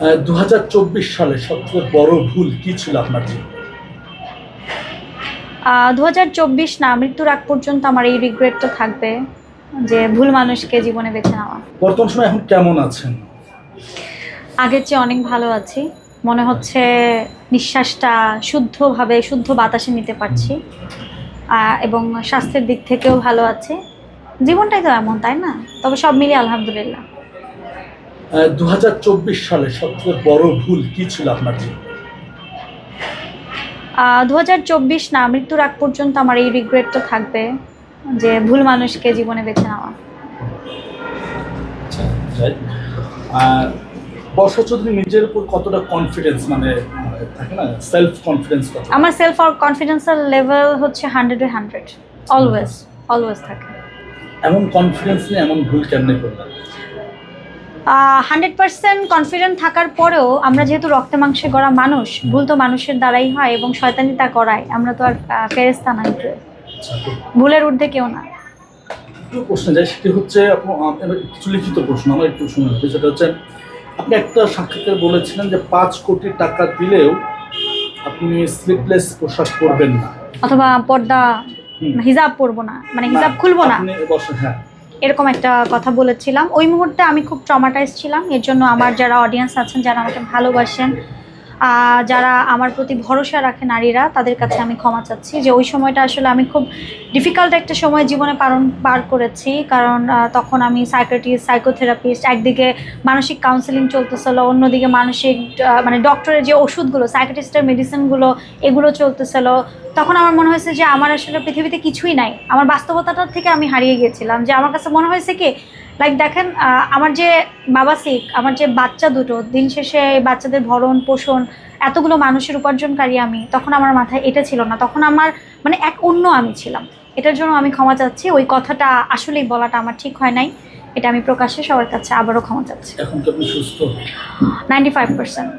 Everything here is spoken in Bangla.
দু সালে সবচেয়ে বড় ভুল কি ছিল আপনার জীবনে? দু হাজার চব্বিশ না মৃত্যুর আগ পর্যন্ত আমার এই রিগ্রেটটা থাকবে যে ভুল মানুষকে জীবনে বেছে নেওয়া। বর্তমান সময় এখন কেমন আছেন? আগের চেয়ে অনেক ভালো আছি। মনে হচ্ছে নিঃশ্বাসটা শুদ্ধভাবে শুদ্ধ বাতাসে নিতে পারছি। আহ, এবং স্বাস্থ্যের দিক থেকেও ভালো আছে। জীবনটাই তো এমন তাই না? তবে সব মিলিয়ে আলহামদুলিল্লাহ। দুহাজার চব্বিশ সালে সবচেয়ে বড় ভুল কি ছিল আপনার জীবনে? দু না মৃত্যুর আগ পর্যন্ত আমার এই রিগ্রেটটা থাকবে যে ভুল মানুষকে জীবনে বেছে নেওয়া। আচ্ছা বর্ষা চৌধুরী নিজের উপর কতটা কনফিডেন্স মানে থাকে না সেলফ কনফিডেন্স আমার সেলফ কনফিডেন্সের লেভেল হচ্ছে হান্ড্রেডে হান্ড্রেড অলওয়েজ অলওয়েজ থাকে। এমন কনফিডেন্স নিয়ে এমন ভুল কেমনে করলেন? হান্ড্রেড পার্সেন্ট কনফিডেন্ট থাকার পরেও আমরা যেহেতু রক্তে মাংসে গড়া মানুষ ভুল তো মানুষের দ্বারাই হয় এবং শয়তানি তা করায় আমরা তো আর ফেরেস্তা নাই কেউ। ভুলের ঊর্ধ্বে কেউ না একটু প্রশ্ন যায় সেটি হচ্ছে কিছু লিখিত প্রশ্ন আমার একটু শুনে। সেটা হচ্ছে আপনি একটা সাক্ষাৎকারে বলেছিলেন যে পাঁচ কোটি টাকা দিলেও আপনি স্লিপলেস পোশাক পরবেন না অথবা পর্দা। হিজাব পরবো না মানে হিজাব খুলবো না হ্যাঁ এরকম একটা কথা বলেছিলাম। ওই মুহূর্তে আমি খুব ট্রমাটাইজ ছিলাম। এর জন্য আমার যারা অডিয়েন্স আছেন, যারা আমাকে ভালোবাসেন যারা আমার প্রতি ভরসা রাখে নারীরা, তাদের কাছে আমি ক্ষমা চাচ্ছি যে ওই সময়টা আসলে আমি খুব ডিফিকাল্ট একটা সময় জীবনে পালন, পার করেছি। কারণ তখন আমি সাইকেট্রিস্ট সাইকোথেরাপিস্ট একদিকে মানসিক কাউন্সেলিং চলতেছিল, অন্যদিকে মানসিক মানে ডক্টরের যে ওষুধগুলো সাইকেট্রিস্টের মেডিসিনগুলো এগুলো চলতেছিল। তখন আমার মনে হয়েছে যে আমার আসলে পৃথিবীতে কিছুই নাই। আমার বাস্তবতাটার থেকে আমি হারিয়ে গিয়েছিলাম। যে আমার কাছে মনে হয়েছে কি লাইক দেখেন আমার যে বাবা শিখ আমার যে বাচ্চা দুটো দিন শেষে বাচ্চাদের ভরণ পোষণ এতগুলো মানুষের উপার্জনকারী আমি তখন আমার মাথায় এটা ছিল না। তখন আমার মানে এক অন্য আমি ছিলাম। এটার জন্য আমি ক্ষমা চাচ্ছি। ওই কথাটা আসলেই বলাটা আমার ঠিক হয় নাই। এটা আমি প্রকাশ্যে সবার কাছে আবারও ক্ষমা চাচ্ছি। এখন কি আপনি সুস্থ? Ninety five percent